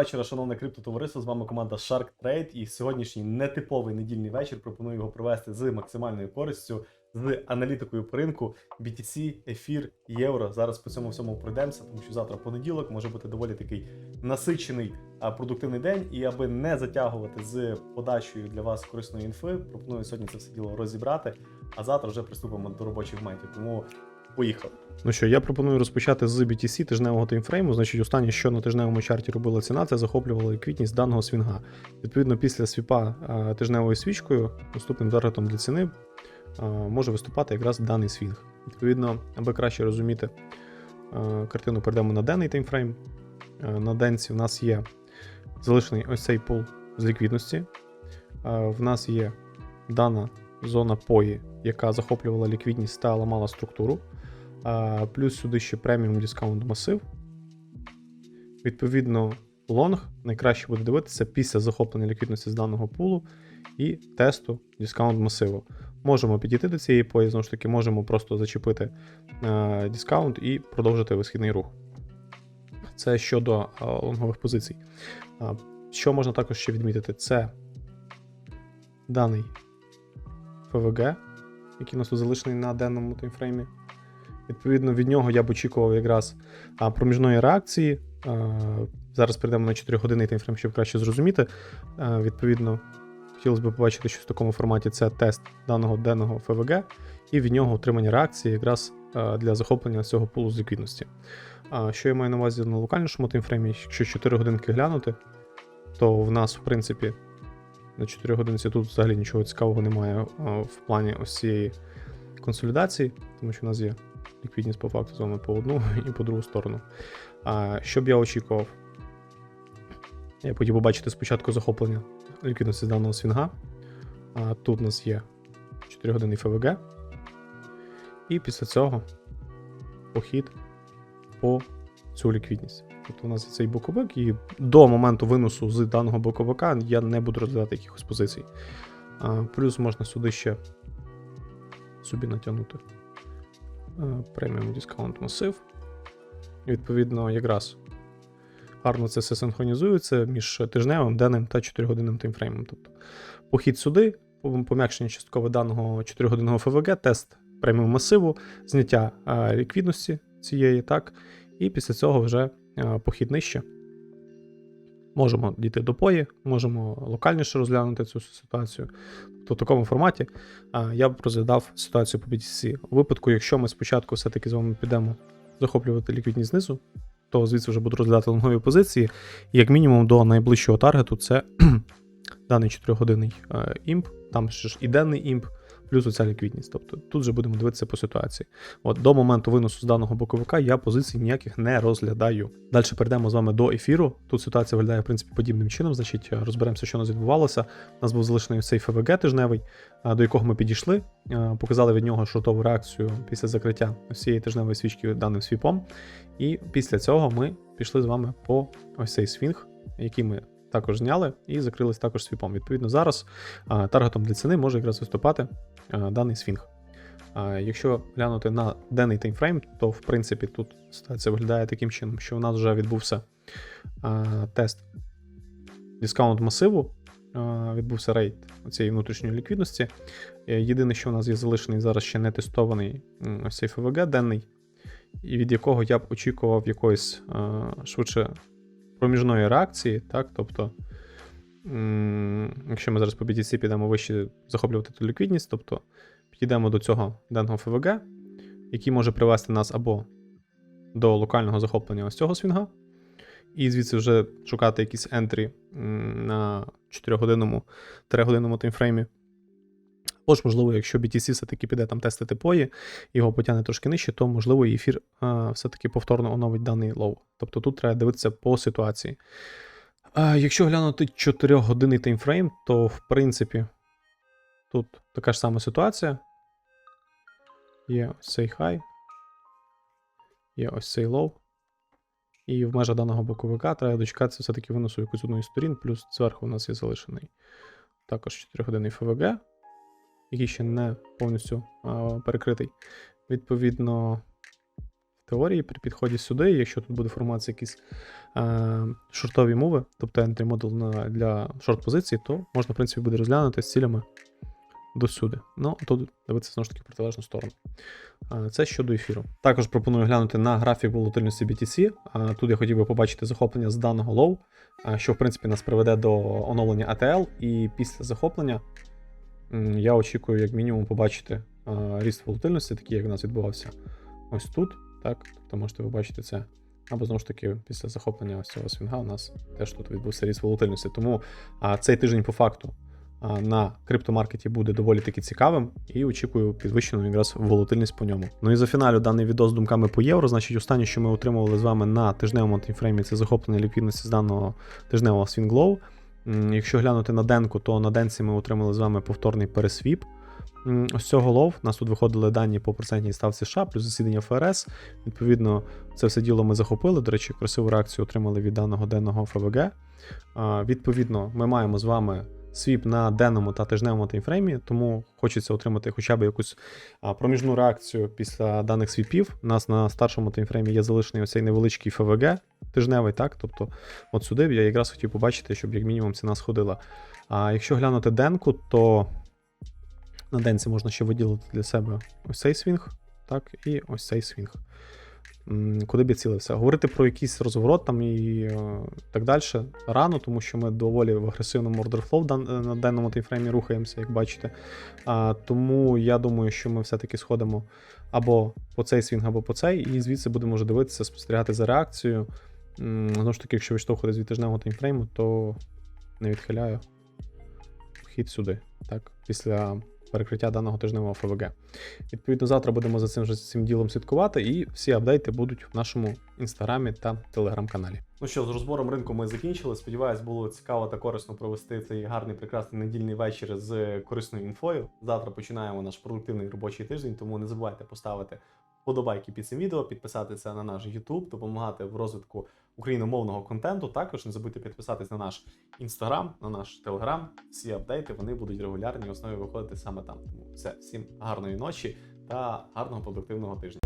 вечора, шановне криптотовариство. З вами команда Shark Trade. І сьогоднішній нетиповий недільний вечір пропоную його провести з максимальною користю, з аналітикою по ринку BTC, ефір, євро. Зараз по цьому всьому пройдемося, тому що завтра понеділок може бути доволі такий насичений продуктивний день. І аби не затягувати з подачею для вас корисної інфи, пропоную сьогодні це все діло розібрати. А завтра вже приступимо до робочих моментів. Тому поїхали. Ну що, я пропоную розпочати з BTC тижневого таймфрейму. Значить, останнє, що на тижневому чарті робила ціна, це захоплювала ліквідність даного свінга. Відповідно, після свіпа тижневою свічкою, наступним таргетом для ціни може виступати якраз даний свінг. Відповідно, аби краще розуміти картину, перейдемо на денний таймфрейм. На денці в нас є залишений ось цей пул з ліквідності. В нас є дана зона пої, яка захоплювала ліквідність та ламала структуру. Плюс сюди ще преміум дискаунт масив. Відповідно, лонг найкраще буде дивитися після захоплення ліквідності з даного пулу і тесту дискаунт масиву. Можемо підійти до цієї пої, знову ж таки, можемо просто зачепити е, дискаунт і продовжити висхідний рух. Це щодо е, лонгових позицій. А, що можна також ще відмітити, це даний ФВГ, який у нас тут залишений на денному таймфреймі. Відповідно, від нього я б очікував якраз проміжної реакції. Зараз перейдемо на 4 годинний таймфрейм, щоб краще зрозуміти. Відповідно, хотілося б побачити щось в такому форматі: це тест даного денного ФВГ, і від нього отримання реакції якраз для захоплення цього пулу з ліквідності. Що я маю на увазі на локальнішому таймфреймі, якщо 4 годинки глянути, то в нас, в принципі, на 4 годинці тут взагалі нічого цікавого немає в плані ось цієї консолідації, тому що в нас є ліквідність по факту з по одну і по другу сторону. А, Що б я очікував? Я хотів побачити спочатку захоплення ліквідності даного свінга. А, Тут у нас є 4 години ФВГ. І після цього похід по цю ліквідність. Тобто у нас є цей боковик, і до моменту виносу з даного боковика я не буду розглядати якихось позицій. А, Плюс можна сюди ще собі натягнути преміум дискаунт масив. Відповідно, якраз гарно це все синхронізується між тижневим, денним та 4-годинним таймфреймом. Тобто похід сюди, пом'якшення частково даного 4-годинного ФВГ, тест преміум масиву, зняття ліквідності цієї, так, і після цього вже похід нижче. Можемо дійти до пої, можемо локальніше розглянути цю ситуацію. Тобто в такому форматі я б розглядав ситуацію по BTC. У випадку, якщо ми спочатку все-таки з вами підемо захоплювати ліквідність знизу, то звідси вже буду розглядати лонгові позиції. І як мінімум до найближчого таргету це даний 4-годинний е, імп, там ще ж і денний імп, плюс оця ліквідність. Тобто тут вже будемо дивитися по ситуації. От До моменту виносу з даного боковика я позицій ніяких не розглядаю. Далі перейдемо з вами до ефіру. Тут ситуація виглядає в принципі подібним чином. Значить, розберемося, що у нас відбувалося. У нас був залишений цей ФВГ тижневий, до якого ми підійшли, показали від нього шортову реакцію після закриття цієї тижневої свічки даним свіпом. І після цього ми пішли з вами по ось цей свінг, який ми також зняли, і закрились також свіпом. Відповідно, зараз таргетом для ціни може якраз виступати даний свінг. Якщо глянути на денний таймфрейм, то в принципі тут ситуація виглядає таким чином, що у нас вже відбувся тест дискаунт масиву, відбувся рейд цієї внутрішньої ліквідності. Е, Єдине, що у нас є залишений зараз ще не тестований цей ФВГ денний, і від якого я б очікував якоїсь швидше проміжної реакції, так, тобто, якщо ми зараз по BTC підемо вище захоплювати ту ліквідність, тобто підійдемо до цього денного ФВГ, який може привести нас або до локального захоплення ось цього свінга, і звідси вже шукати якісь ентрі на 4-годинному 3-годинному таймфреймі. Ж, можливо, якщо BTC все-таки піде там тестити пої, його потягне трошки нижче, то можливо ефір а, все-таки повторно оновить даний лоу. Тобто тут треба дивитися по ситуації. А, якщо глянути 4-годинний таймфрейм, то в принципі тут така ж сама ситуація. Є ось цей хай, є ось цей лоу. І в межах даного боковика треба дочекатися все-таки виносу якусь одної сторін, плюс зверху у нас є залишений також 4-годинний ФВГ який ще не повністю перекритий. Відповідно, в теорії при підході сюди. Якщо тут буде формуватися якісь е, шортові мови, тобто entry на, для шорт позиції, то можна, в принципі, буде розглянути з цілями досюди. Ну, тут дивитися знову ж таки в протилежну сторону. А, Це щодо ефіру. Також пропоную глянути на графік волатильності BTC. А, Тут я хотів би побачити захоплення з даного лоу, що в принципі нас приведе до оновлення ATL. І після захоплення я очікую, як мінімум, побачити ріст волатильності, такий, як у нас відбувався ось тут. Так, тобто можете побачити це. Або знову ж таки, після захоплення ось цього свінга у нас теж тут відбувся ріст волатильності. Тому а, цей тиждень по факту а, на криптомаркеті буде доволі таки цікавим і очікую підвищену якраз волатильність по ньому. Ну і за фіналю даний відос з думками по євро. Значить, останнє, що ми отримували з вами на тижневому таймфреймі, це захоплення ліквідності з даного тижневого свінглоу. Якщо глянути на денку, то на денці ми отримали з вами повторний пересвіп. Ось цього лов. Нас тут виходили дані по процентній ставці США, плюс засідання ФРС. Відповідно, це все діло ми захопили. До речі, красиву реакцію отримали від даного денного ФВГ. Відповідно, ми маємо з вами свіп на денному та тижневому таймфреймі, тому хочеться отримати хоча б якусь проміжну реакцію після даних свіпів. У нас на старшому таймфреймі є залишений оцей невеличкий ФВГ тижневий, так? Тобто, от сюди я якраз хотів побачити, щоб як мінімум ціна сходила. А якщо глянути денку, то на денці можна ще виділити для себе ось цей свінг, так, і ось цей свінг. Куди б я цілився? Говорити про якийсь розворот там і е, так далі рано, тому що ми доволі в агресивному flow на денному таймфреймі рухаємося, як бачите. Тому я думаю, що ми все-таки сходимо або по цей свінг, або по цей, і звідси будемо вже дивитися, спостерігати за реакцією. Знову ж таки, якщо відштовхувати з двітижневого таймфрейму, то не відхиляю вхід сюди, так, після перекриття даного тижневого ФВГ. Відповідно, завтра будемо за цим цим ділом слідкувати, і всі апдейти будуть в нашому інстаграмі та телеграм-каналі. Ну що, з розбором ринку ми закінчили. Сподіваюсь, було цікаво та корисно провести цей гарний прекрасний недільний вечір з корисною інфою. Завтра починаємо наш продуктивний робочий тиждень, тому не забувайте поставити вподобайки під цим відео, підписатися на наш YouTube, допомагати в розвитку україномовного контенту. Також не забудьте підписатись на наш інстаграм, на наш телеграм. Всі апдейти вони будуть регулярні в основі виходити саме там. Тому все, всім гарної ночі та гарного продуктивного тижня.